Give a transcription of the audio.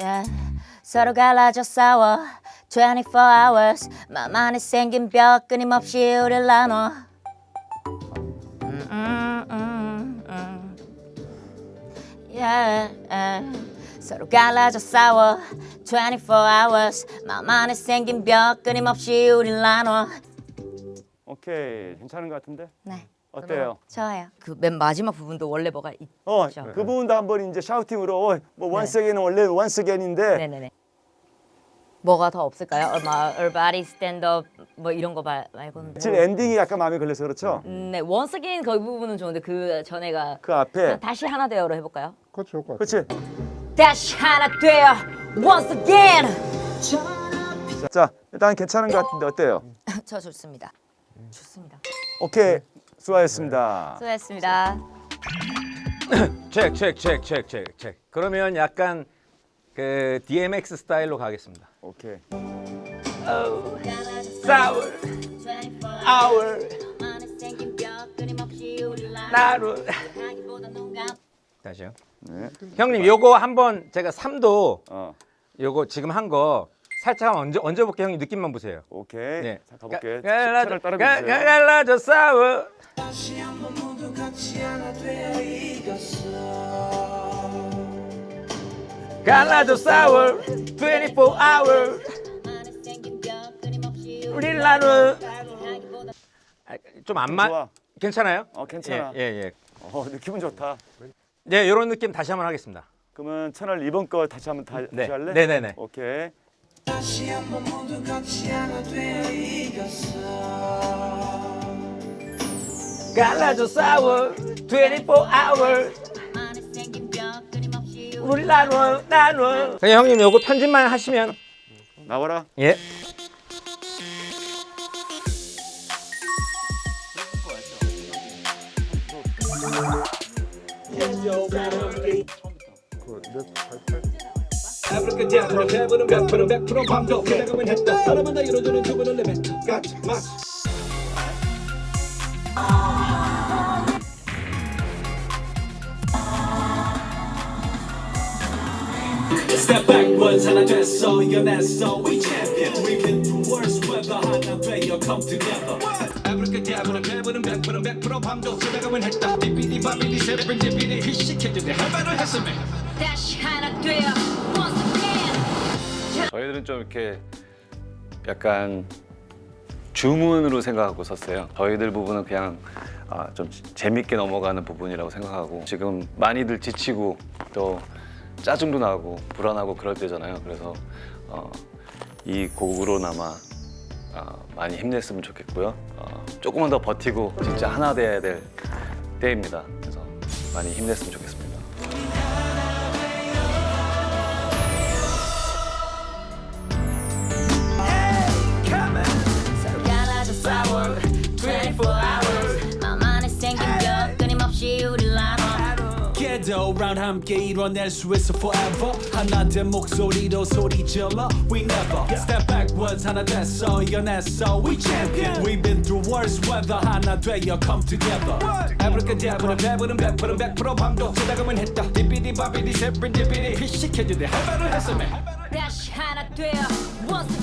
Yeah. 서로 갈라져 싸워 24 hours 맘 안에 생긴 벽 끊임없이 우릴 나눠 음, 음, 음, 음. Yeah, yeah. 서로 갈라져 싸워 24 hours 맘 안에 생긴 벽 끊임없이 우릴 나눠 오케이 괜찮은 것 같은데 네 어때요? 좋아요 그 맨 마지막 부분도 원래 뭐가 있... 어, 그렇죠. 그 부분도 한번 이제 샤우팅으로 어, 뭐 네. 원스 어게인은 원래 원스 어게인인데 네네네 뭐가 더 없을까요? 어, 막 Everybody Stand Up 뭐 이런 거 말, 말고는 지금 엔딩이 약간 마음에 걸려서 그렇죠? 음, 네 Once Again 그 부분은 좋은데 그 전에가 그 앞에 다시 하나 되어로 해볼까요? 그거 좋을 것 같아요. 그렇지? 다시 하나 되어 Once Again 자 일단 괜찮은 것 같은데 어때요? 저 좋습니다 좋습니다 오케이 수고하셨습니다 수고했습니다 체크 체크 체크 체크 체크 체크. 그러면 약간 그 DMX 스타일로 가겠습니다. 오케이 Sour, hour, 나루. 다시요. 네. 형님 요거 한번 제가 3도 어 요거 지금 한 거 살짝 얹어 얹어 볼게요. 형님 느낌만 보세요. 오케이 네. 자 가볼게 가- 갈라져 차를 따라 가- 주세요 갈라져 싸워. 갈라져 싸워 24 hour 우리 나누 좀안 맞. 좋아 괜찮아요? 어 괜찮아 예, 예, 예. 어 근데 기분 좋다 네, 이런 느낌 다시 한번 하겠습니다. 그러면 채널 2번 거 다시 한번 다, 네. 다시 할래? 네, 네, 네. 오케이 갈라져 싸워. 24 hour. 우리 나누어 나누어. 그냥 형님 요거 편집만 하시면. 나와라. 예. 그거 내 발표 아브라카다브라 배부른 백프로 백프로 밤도 그대가면 했다 사람마다 이루어지는 주문을 내뱉어 같이 막 Step backwards 하나 됐어 이겨냈어 We champion We've been through worse weather 하나 되어 come together 아브라카다브라 배부른 백프로 백프로 밤도 그대가면 했다 디비디 바비디 세븐 디비 저희들은 좀 이렇게 약간 주문으로 생각하고 썼어요. 저희들 부분은 그냥 아, 좀 재밌게 넘어가는 부분이라고 생각하고 지금 많이들 지치고 또 짜증도 나고 불안하고 그럴 때잖아요. 그래서 어, 이 곡으로나마 어, 많이 힘냈으면 좋겠고요. 어, 조금만 더 버티고 진짜 하나 돼야 될 때입니다. 그래서 많이 힘냈으면 좋겠습니다. 나눠 Ghetto round 함께 이뤄낼 수 있어 forever 하나 된 목소리로 소리 질러 We never step backwards 하나 됐어 이겨냈어 We champion We've been through worse weather 하나 되어 come together 아브라카다브라 배부른 백프로 백프로 밤도 지나가면 했다 디비디 바비디 세븐 디비디 희식해주네 할 말을 했으면 다시 하나 되어 Once